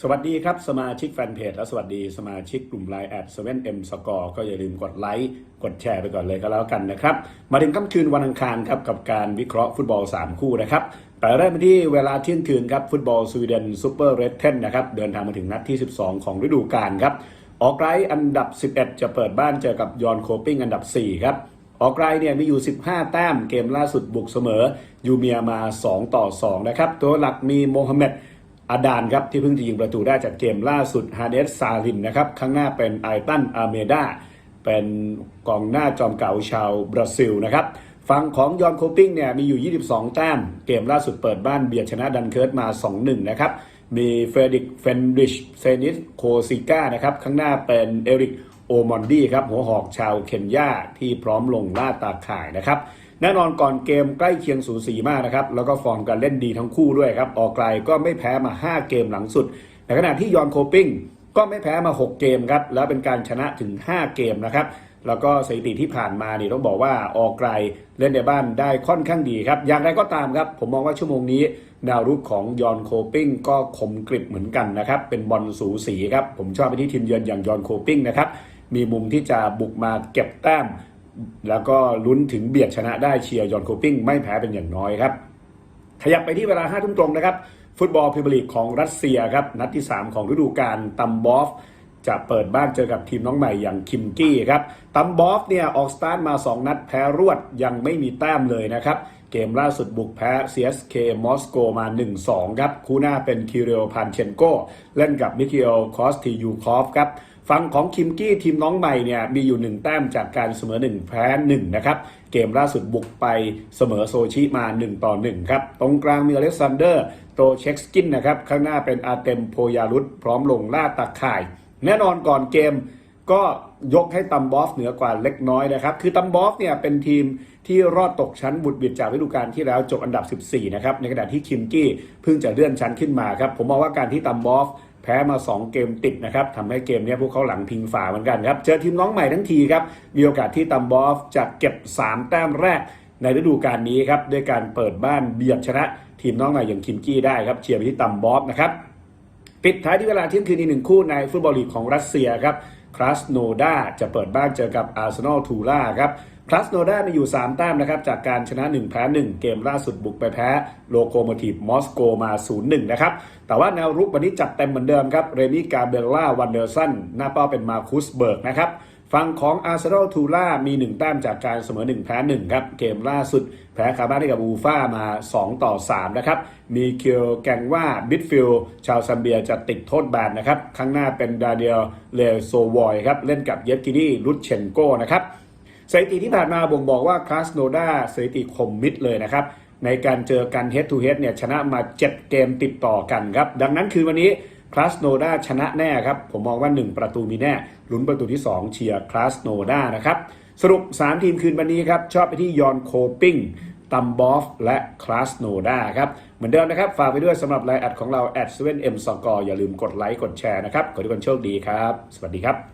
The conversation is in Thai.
สวัสดีครับสมาชิกแฟนเพจและสวัสดีสมาชิกกลุ่มไลน์แอด7 m Score ก็อย่าลืมกดไลค์กดแชร์ไปก่อนเลยก็แล้วกันนะครับ มาถึงค่ำคืนวันอังคารครับกับการวิเคราะห์ฟุตบอล 3 คู่นะครับแต่เริ่มที่เวลาเที่ยงคืนครับฟุตบอลสวีเดนซูเปอร์เรดเทนนะครับเดินทางมาถึงนัดที่ 12 ของฤดูกาลครับออกไลท์อันดับ 11 จะเปิดบ้านเจอกับยอนโคปิ้งอันดับ 4 ครับออกไกลเนี่ยมีอยู่ 15 แต้มเกมล่าสุดบุกเสมอยูเมียมา 2 ต่อ 2 นะครับตัวหลักมีโมฮัมเหม็ด อาดานครับที่เพิ่งจะยิงประตูได้จากเกมล่าสุดฮาเดสซาลินนะครับข้างหน้าเป็นไอตันอาเมดาเป็นกองหน้าจอมเก่าชาวบราซิลนะครับฝั่งของยอนโคปิ้งเนี่ยมีอยู่ 22 แต้ม เกมล่าสุดเปิดบ้านเบียดชนะดันเคิร์ตมา 2-1 นะครับ มีเฟรดิกเฟนดิชเซนิสโคซิก้านะครับ ข้างหน้าเป็นเอริก โอมอนดี้ครับหัวหอกชาวเคนยาที่พร้อมลงล่าตาข่ายนะครับแน่นอนก่อนเกมใกล้เคียงสูสีมากนะครับแล้วก็ฟอร์มการเล่นดีทั้งคู่ด้วยครับออกไกลก็ไม่แพ้มา 5 เกมหลังสุดในขณะที่ยอนโคปิ้งก็ไม่แพ้มา 6 เกมครับแล้วเป็นการชนะถึง 5 เกมนะครับแล้วก็สถิติที่ผ่านมานี่ต้องบอกว่าออกไกลเล่นในบ้านได้ค่อนข้างดีครับ อย่างไรก็ตามครับ ผมมองว่าชั่วโมงนี้แนวรุกของยอนโคปิ้งก็คมกริบเหมือนกันนะครับ เป็นบอลสูสีครับ ผมชอบไปที่ทีมเยือนอย่างยอนโคปิ้งนะครับ มีมุมที่จะบุกมาเก็บแต้ม แล้วก็ลุ้นถึงเบียดชนะได้เชียร์ยอนโคปิ้งไม่แพ้เป็นอย่างน้อยครับ ขยับไปที่เวลา5ทุ่มตรงนะครับฟุตบอลพรีเมียร์ลีกของรัสเซียครับนัดที่ 3 ของฤดูกาลตัมบอฟจะเปิดบ้านเจอกับทีมน้องใหม่อย่างคิมกี้ครับตัมบอฟเนี่ยออกสตาร์ทมา 2 นัดแพ้รวดยังไม่มีแต้มเลยนะครับ เกมล่าสุดบุกแพ้ CSK มอสโกมา 1-2 ครับ คู่หน้าเป็นคิเรลพันเชนโก เล่นกับมิเคลคอสติยูคอฟครับฝั่งของคิมกี้ทีมน้องใหม่เนี่ยมีอยู่ 1 แต้มจากการเสมอ 1 แพ้1นะครับ เกมล่าสุดบุกไปเสมอโซชิมา 1 ต่อ 1 ครับ ตรงกลางมีอเล็กซานเดอร์โตเช็กสกินนะครับ ข้างหน้าเป็นอาเต็มโพยารุตพร้อมลงล่าตะข่าย แน่นอนก่อนเกม ก็ยกให้ตัมบอฟเหนือกว่าเล็กน้อยนะครับ คือตัมบอฟเนี่ยเป็นทีมที่รอดตกชั้นบุดบิดจากฤดูกาลที่แล้วจบอันดับ 14 นะครับ ในขณะที่คิมกี้เพิ่งจะเลื่อนชั้นขึ้นมาครับ ผมมองว่าการที่ตัมบอฟแพ้มา 2 เกมติดนะครับทำให้เกมนี้พวกเขาหลังพิงฝาเหมือนกันครับ เจอทีมน้องใหม่ทั้งทีครับ มีโอกาสที่ตัมบอฟจะเก็บ 3 แต้มแรกในฤดูกาลนี้ครับด้วยการเปิดบ้านเบียดชนะ ทีมน้องใหม่อย่างคิมกี้ได้ครับเชียร์ไปที่ตัมบอฟนะครับปิดท้ายที่เวลาเที่ยงคืนอีกหนึ่งคู่ในฟุตบอลลีกของรัสเซียครับ คลาสโนดาจะเปิดบ้านเจอกับอาร์เซนอลทูล่าครับคลาสโนดามีอยู่ 3 แต้มนะครับ จากการชนะ 1 แพ้ 1 เกมล่าสุดบุกไปแพ้โลโกโมทีฟมอสโกมา 0-1 นะครับ แต่ว่าแนวรุกวันนี้จัดเต็มเหมือนเดิมครับ เรมี่กาเบลล่าวันเดอร์สัน หน้าเป้าเป็นมาคุสเบิร์กนะครับ ฝั่งของอาร์เซนอลทูล่ามี 1 แต้มจากการเสมอ 1 แพ้ 1 ครับ เกมล่าสุด แพ้คาบ้านให้กับอูฟ่ามา 2 ต่อ 3 นะครับ มีเคียวแกงว่าบิดฟิลชาวซัมเบียจะติดโทษแบนนะครับ ข้างหน้าเป็นดาเดียลเลโซวอยครับ เล่นกับเยฟกินี่ลุชเชนโกนะครับสถิติที่ผ่านมาบ่งบอกว่าคลาสโนดาสถิติคมมิดเลยนะครับในการเจอกัน head to head เนี่ยชนะมา 7 เกมติดต่อกันครับ ดังนั้นคือวันนี้ คลาสโนดาชนะแน่ครับ ผมมองว่า 1 ประตูมีแน่ลุ้นประตูที่ 2 เชียร์คลาสโนดานะครับ สรุป 3 ทีมคืนวันนี้ครับ ชอบไปที่ยอนโคปิ้งตัมบอฟและคลาสโนดาครับ เหมือนเดิมนะครับ ฝากไปด้วยสำหรับไลน์แอดของเรา at 7 m s c o r e อย่าลืมกดไลค์กดแชร์นะครับ ขอให้ทุกคนโชคดีครับ สวัสดีครับ